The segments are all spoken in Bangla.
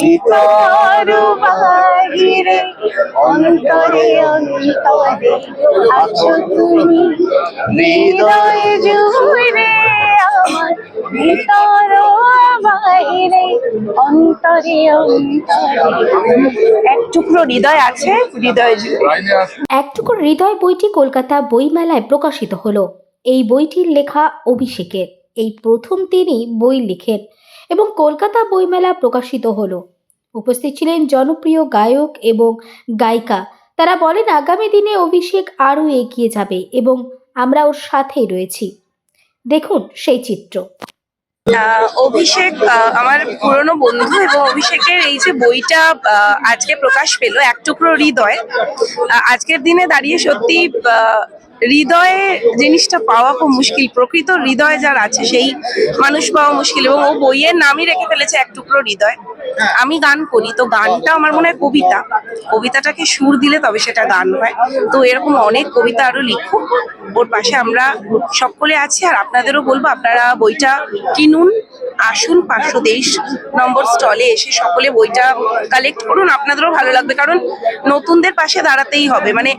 ভিতর বাহিরে অন্তরে অন্তরে আছো তুমি। হৃদয় জুড়ে আমার বাহিরে অন্তরে এক টুকরো হৃদয় আছে, হৃদয় জুড়ে। একটুকু হৃদয় বইটি কলকাতা বইমেলায় প্রকাশিত হলো। এই বইটির লেখা অভিষেকের। এই প্রথম তিনি বই লিখেন এবং কলকাতা বইমেলা প্রকাশিত হলো। উপস্থিত ছিলেন জনপ্রিয় গায়ক এবং গায়িকা। তারা বলেন, আগামী দিনে অভিষেক আরও এগিয়ে যাবে এবং আমরা ওর সাথেই রয়েছি। দেখুন সেই চিত্র। অভিষেক আমার পুরনো বন্ধু এবং অভিষেকের এই যে বইটা আজকে প্রকাশ পেল, এক টুকরো হৃদয়। আজকের দিনে দাঁড়িয়ে সত্যি হৃদয়ে জিনিসটা পাওয়া খুব মুশকিল। প্রকৃত হৃদয় যার আছে, সেই মানুষ পাওয়া মুশকিল এবং ও বইয়ের নামই রেখে ফেলেছে এক টুকরো হৃদয়। আমি গান করি তো গানটা আমার মনে হয় কবিতা। কবিতাটাকে সুর দিলে তবে সেটা গান হয়। তো এরকম অনেক কবিতা আরও লিখুক ওর পাশে আমরা সকলে আছি আর আপনাদেরও বলব আপনারা বইটা কিনুন আসুন পাঁচশো তেইশ নম্বর স্টলে এসে সকলে বইটা কালেক্ট করুন। আপনাদেরও ভালো লাগবে কারণ নতুনদের পাশে দাঁড়াতেই হবে। মানে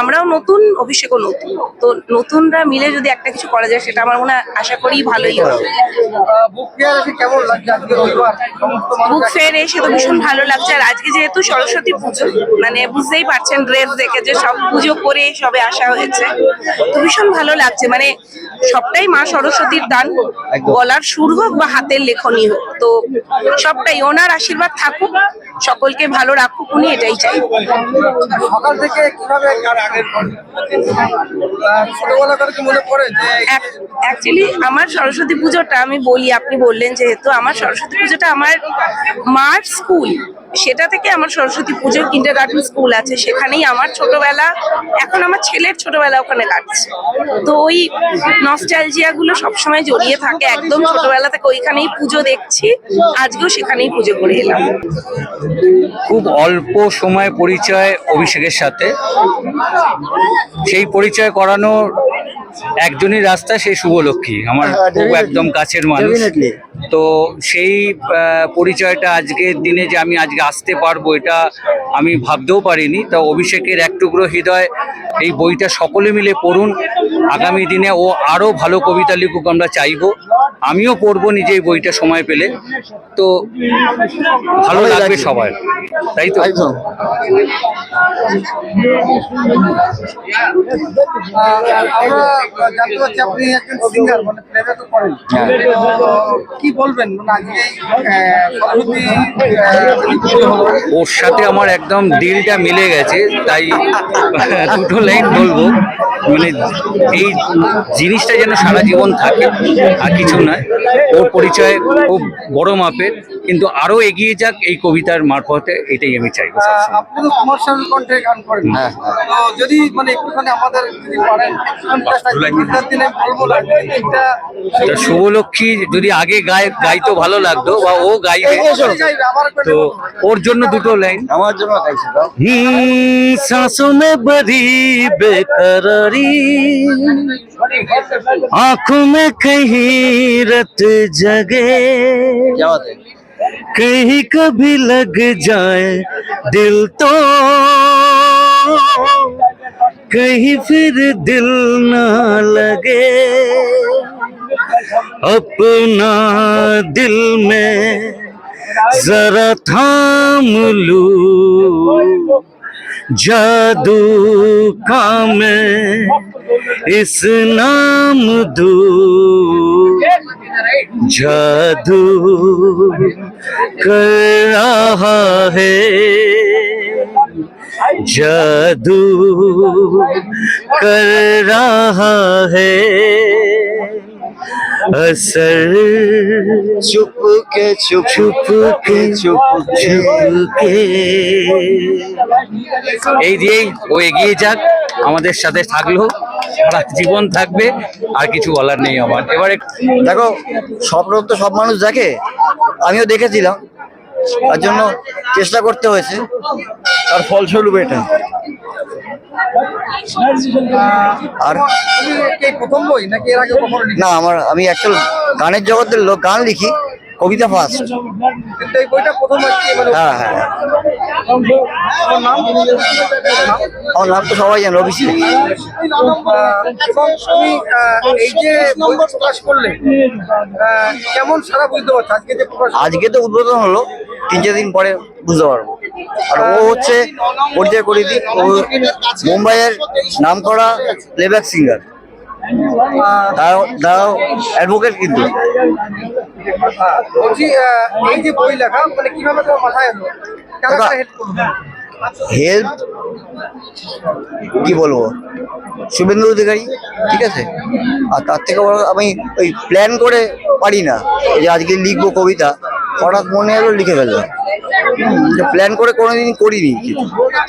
আমরাও নতুন অভিষেকও নতুন। তো নতুনরা মিলে যদি একটা কিছু করা যায় সেটা আমার মনে হয় আশা করি ভালোই হবে। বুক ফেয়ার এসে তো ভীষণ ভালো লাগছে। আর আজকে যেহেতু সরস্বতী পুজো মানে বুঝতেই পারছেন ড্রেস দেখে যে সব পুজো করে সবে আসা হয়েছে। তো ভীষণ ভালো লাগছে। মানে সবটাই মা সরস্বতীর দান গলার সুর হোক বা হাতের লেখনী হোক। তো সবটাই ওনার আশীর্বাদ থাকুক সকলকে ভালো রাখুক উনি এটাই চাই। সকাল থেকে কীভাবে অ্যাকচুয়ালি আমার সরস্বতী পুজোটা আমি বলি আপনি বললেন যেহেতু আমার সরস্বতী পুজোটা আমার মার স্কুল সেটা থেকে আমার সরস্বতী পুজোর কিন্ডার গার্ডেন স্কুল আছে। সেখানেই আমার ছোটবেলা, এখন আমার ছেলের ছোটবেলা ওখানে কাটছে। তো ওই নস্টালজিয়া গুলো সবসময় জড়িয়ে থাকে, একদম ছোটবেলা থেকে ওইখানেই পুজো দেখছি, আজকেও সেখানেই পুজো করে এলাম। খুব অল্প সময় পরিচয় অভিষেকের সাথে। সেই পরিচয় করানোর একজনই রাস্তা সেই শুভলক্ষ্মী আমার খুব একদম কাছের মানুষ। তো সেই পরিচয়টা আজকের দিনে যে আমি আজকে আসতে পারব এটা আমি ভাবতেও পারিনি। তা অভিষেকের এক টুকরো হৃদয় এই বইটা সকলে মিলে পড়ুন। আগামী দিনে ও আরও ভালো কবিতা লিখুক আমরা চাইব। আমিও পড়ব নিজে এই বইটা সময় পেলে। তো ভালো লাগবে। সবার। তাই তো? একদম। আমরা জানতে পারছি আপনি একজন সিঙ্গার মানে প্লেব্যাক করেন কি বলবেন মানে আজকে এই, আহ, সরস্বতী আহ, পুজো হলো। ওর সাথে আমার একদম দিলটা মিলে গেছে তাই দুটো লাইন বলব। মানে এই জিনিসটা যেন সারা জীবন থাকে আর কিছু নয়। ওর পরিচয় খুব বড় মাপের। কিন্তু আরো এগিয়ে যাক এই কবিতার মারফতে এটাই আমি চাইবো আহ, সবসময়। আপনি তো কমার্শিয়াল কন্টে গান করেন তো যদি মানে একটুখানি আমাদের যদি পারেন just আজকে ঈদের দিনে বলবো না যে এটা তা শুভলক্ষ্মী যদি আগে গায় গাইতো ভালো লাগতো বা ও গাইবে গাইবে, আবার করে তো ওর জন্য দুটো লাইন আমার জন্য গাইছে हम्म, सांसों में भरी बेकरारी आंखों में कहीं रत जगे कहीं कभी लग जाए दिल तो कहीं फिर दिल ना लगे। अपना दिल में जरा थाम लू, जादू का मैं इस नाम दू। जादू कर रहा है जादू कर रहा है असर चुप के चुप चुप के चुप चुप के এই দিয়েই ও এগিয়ে যাক আমাদের সাথে থাকলো সারা জীবন থাকবে আর কিছু বলার নেই আমার। এবারে দেখো সব স্বপ্ন তো সব মানুষ দেখে আমিও দেখেছিলাম। তার জন্য চেষ্টা করতে হয়েছে। তার ফলস্বরূপ এটা। আর তুমি কি এই প্রথম বই নাকি এর আগে না আমার আমি অ্যাকচুয়াল গানের জগতের লোক গান লিখি কবিতা ফার্স্ট মানে হ্যাঁ হ্যাঁ। আমার নাম তো সবাই জানে এবং তুমি এই যে প্রকাশ করলে কেমন সারা বুঝতে পারছ? আজকে যে প্রকাশ আজকে তো উদ্বোধন হলো তিন চার দিন পরে বুঝতে পারব। আর ও হচ্ছে পরিচয় করে দিই মুম্বাইয়ের নাম করা প্লেব্যাক সিঙ্গার তাও অ্যাডভোকেট কিন্তু। বলছি এই যে বই লেখা মানে কীভাবে তোমার মাথায় এলো? হেল্প কি বলব? শুভেন্দু অধিকারী ঠিক আছে? আর তার থেকে বড় আমি ওই প্ল্যান করে পারি না। যে আজকে লিখব কবিতা হঠাৎ মনে এলো লিখে ফেললাম। প্ল্যান করে কোনোদিন করিনি।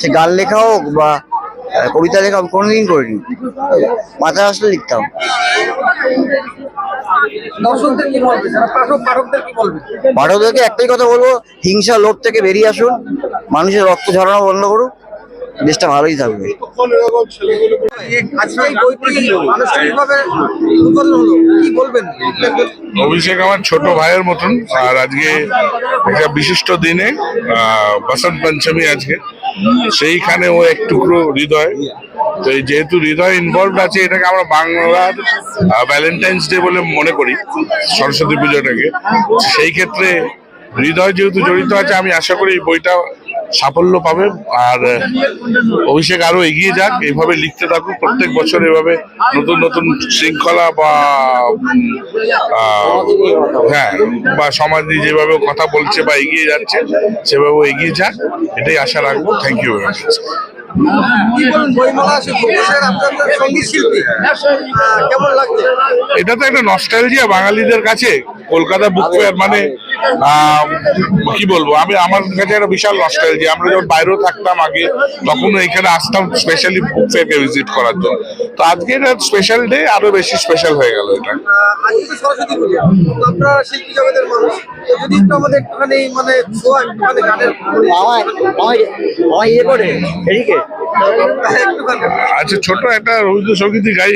সে গান লেখা হোক বা কবিতা লেখা কোনোদিন করিনি। মাথায় আসলে লিখতাম। পাঠকদেরকে একটাই কথা বলব হিংসা লোভ থেকে বেরিয়ে আসুন মানুষের রক্ত ঝরানো বন্ধ করুন। দেশটা ভালোই থাকবে অভিষেক আমার ছোট ভাইয়ের মতন, আর আজকে একটা বিশিষ্ট দিনে বসন্ত পঞ্চমী আজকে। সেইখানে ও এক টুকরো হৃদয়। তো যেহেতু হৃদয় ইনভলভ আছে, এটাকে আমরা বাংলার ভ্যালেন্টাইন্স ডে বলে মনে করি, সরস্বতী পুজোটাকে। সেই ক্ষেত্রে হৃদয় যেহেতু জড়িত আছে, আমি আশা করি বইটা সাফল্য পাবে আর অভিষেক আরও এগিয়ে যাক। এইভাবে লিখতে থাকুক প্রত্যেক বছর এভাবে নতুন নতুন শৃঙ্খলা বা হ্যাঁ বা সমাজ নিয়ে যেভাবে কথা বলছে বা এগিয়ে যাচ্ছে সেভাবে এগিয়ে যাক। এটাই আশা রাখব। থ্যাংক ইউ ভেরি মাচ এটা তো একটা নস্টালজিয়া বাঙালিদের কাছে। কলকাতা বুক ফেয়ার মানে কি বলব? আমি আমার কাছে একটা বিশাল নস্টালজিয়া আমরা যখন বাইরেও থাকতাম আগে তখনও এখানে আসতাম স্পেশালি বুক ফেয়ারকে ভিজিট করার জন্য। তো আজকে এটা স্পেশাল ডে আরও বেশি স্পেশাল হয়ে গেল এটা। মানে ইয়ে আচ্ছা ছোট একটা রবীন্দ্রসঙ্গীতই গাই।